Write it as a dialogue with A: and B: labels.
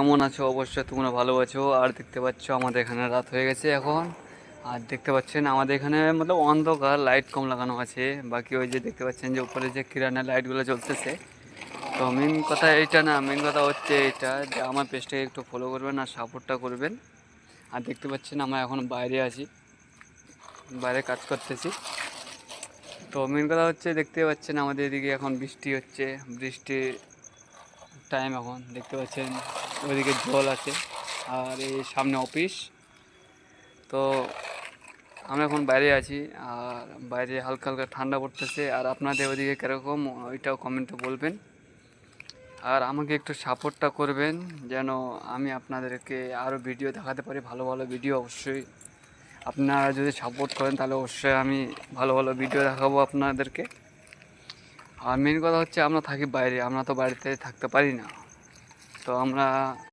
A: কেমন আছো? অবশ্যই তোমরা ভালো আছো। আর দেখতে পাচ্ছ আমাদের এখানে রাত হয়ে গেছে এখন। আর দেখতে পাচ্ছেন আমাদের এখানে মতলব অন্ধকার লাইট কম লাগানো আছে। বাকি ওই যে দেখতে পাচ্ছেন যে উপরে যে কিরানা লাইটগুলো জ্বলতেছে। তো মেন কথা এইটা না মেন কথা হচ্ছে এটা যে আমার পেজটাকে একটু ফলো করবেন আর সাপোর্টটা করবেন। আর দেখতে পাচ্ছেন আমরা এখন বাইরে আছি। বাইরে কাজ করতেছি। তো মেন কথা হচ্ছে দেখতে পাচ্ছেন আমাদের এদিকে এখন বৃষ্টি হচ্ছে। বৃষ্টি টাইম এখন। দেখতে পাচ্ছেন ওইদিকে জল আছে আর এই সামনে অফিস। তো আমরা এখন বাইরে আছি আর বাইরে হালকা হালকা ঠান্ডা পড়তেছে। আর আপনাদের ওইদিকে কীরকম, ওইটাও কমেন্টে বলবেন। আর আমাকে একটু সাপোর্টটা করবেন, যেন আমি আপনাদেরকে আরও ভিডিও দেখাতে পারি, ভালো ভালো ভিডিও অবশ্যই। আপনারা যদি সাপোর্ট করেন, তাহলে অবশ্যই আমি ভালো ভালো ভিডিও দেখাবো আপনাদেরকে। আর মেন কথা হচ্ছে আমরা থাকি বাইরে, আমরা তো বাড়িতে থাকতে পারি না। তো আমরা